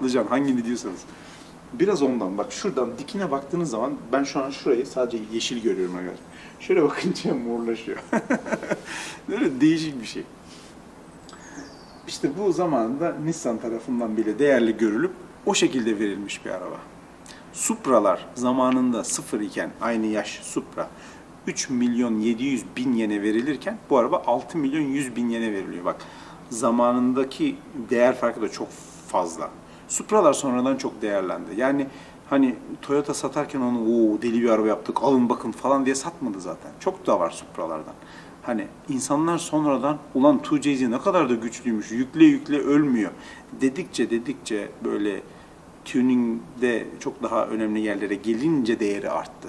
alacaksın hangini diyorsanız. Biraz ondan bak şuradan dikine baktığınız zaman ben şu an şurayı sadece yeşil görüyorum arkadaşlar. Şöyle bakınca morlaşıyor. Böyle değişik bir şey. İşte bu zamanında Nissan tarafından bile değerli görülüp o şekilde verilmiş bir araba. Supra'lar zamanında sıfır iken aynı yaş Supra 3 milyon 700 bin yene verilirken bu araba 6 milyon 100 bin yene veriliyor. Bak zamanındaki değer farkı da çok fazla. Supra'lar sonradan çok değerlendi. Yani hani Toyota satarken onu o deli bir araba yaptık alın bakın falan diye satmadı zaten. Çok da var Supra'lardan. Hani insanlar sonradan ulan 2JZ ne kadar da güçlüymüş yükle yükle ölmüyor dedikçe dedikçe böyle tuningde çok daha önemli yerlere gelince değeri arttı.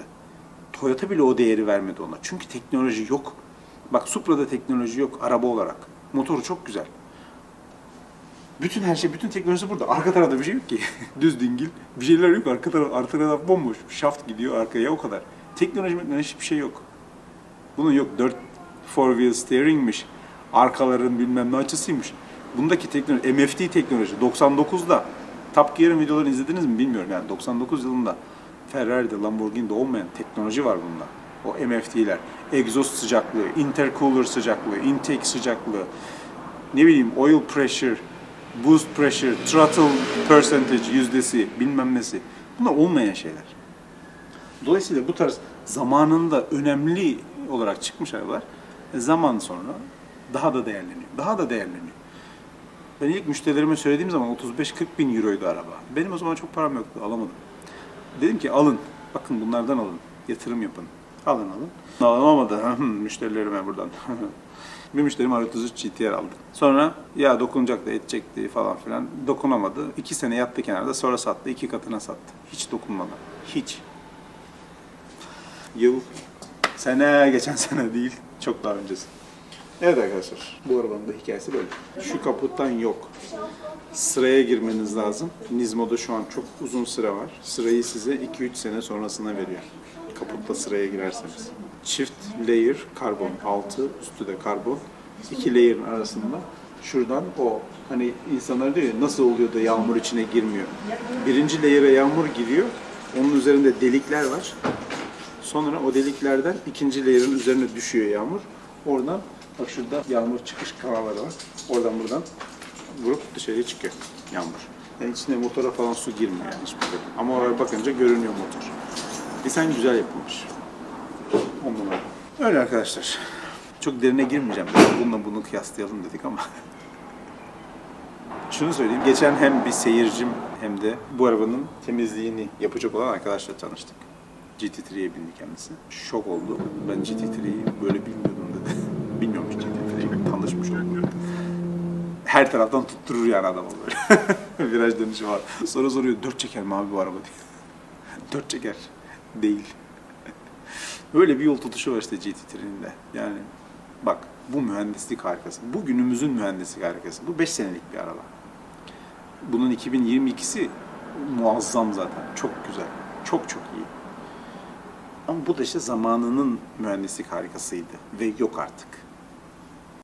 Toyota bile o değeri vermedi ona. Çünkü teknoloji yok. Bak Supra'da teknoloji yok araba olarak. Motoru çok güzel. Bütün her şey, bütün teknolojisi burada. Arka tarafta bir şey yok ki. Düz dingil. Bir şeyler yok. Arka taraf, arka taraf bomboş. Şaft gidiyor arkaya o kadar. Teknoloji hiçbir şey yok. Bunun yok. 4 four wheel steering'miş. Arkaların bilmem ne açısıymış. Bundaki teknoloji, MFT teknoloji 99'da Top Gear'ın videolarını izlediniz mi bilmiyorum yani 99 yılında Ferrari'de, Lamborghini'de olmayan teknoloji var bunda. O MFT'ler. Egzoz sıcaklığı, intercooler sıcaklığı, intake sıcaklığı, ne bileyim oil pressure, boost pressure, throttle percentage yüzdesi, bilmem nesi. Bunlar olmayan şeyler. Dolayısıyla bu tarz zamanında önemli olarak çıkmış arabalar e, zaman sonra daha da değerleniyor. Daha da değerleniyor. Ben ilk müşterilerime söylediğim zaman 35-40 bin euroydu araba. Benim o zaman çok param yoktu, alamadım. Dedim ki alın, bakın bunlardan alın, yatırım yapın. Alın alın. Alamadı, müşterilerime buradan. bir müşterim R33 GTR aldı. Sonra ya dokunacak da edecekti falan filan. Dokunamadı. İki sene yattı kenarda sonra sattı. iki katına sattı. Hiç dokunmadan. Hiç. Yıl sene geçen sene değil. Çok daha öncesi. Evet arkadaşlar. Bu arabanın da hikayesi böyle. Şu kaputtan yok. Sıraya girmeniz lazım. Nizmo'da şu an çok uzun sıra var. Sırayı size 2-3 sene sonrasına veriyor. Kaputta sıraya girerseniz. Çift layer karbon altı, üstü de karbon. İki layer'ın arasında şuradan o hani insanlar diyor ya nasıl oluyor da yağmur içine girmiyor. Birinci layer'a yağmur giriyor. Onun üzerinde delikler var. Sonra o deliklerden ikinci layer'ın üzerine düşüyor yağmur. Oradan bak şurada yağmur çıkış kanalları var. Oradan buradan vurup dışarıya çıkıyor yağmur. Yani içine motora falan su girmiyor yani hiçbir şey. Ama oraya bakınca görünüyor motor. Desen güzel yapılmış. On numara. Öyle arkadaşlar. Çok derine girmeyeceğim. Bununla bunu kıyaslayalım dedik ama. Şunu söyleyeyim. Geçen hem bir seyircim hem de bu arabanın temizliğini yapacak olan arkadaşla tanıştık. GT3'ye bindi kendisi. Şok oldu. Ben GT3'yi böyle bilmiyordum dedi. Bilmiyormuş GT3'yi. Tanışmış oldum. Her taraftan tutturur yani adamı böyle. Viraj dönüşü var. Sonra soruyor dört çeker mi abi bu araba diye. dört çeker. Değil. Böyle bir yol tutuşu var işte GT3'nin de. Yani bak bu mühendislik harikası. Bu günümüzün mühendislik harikası. Bu 5 senelik bir araba. Bunun 2022'si muazzam zaten. Çok güzel. Çok çok iyi. Ama bu da işte zamanının mühendislik harikasıydı. Ve yok artık.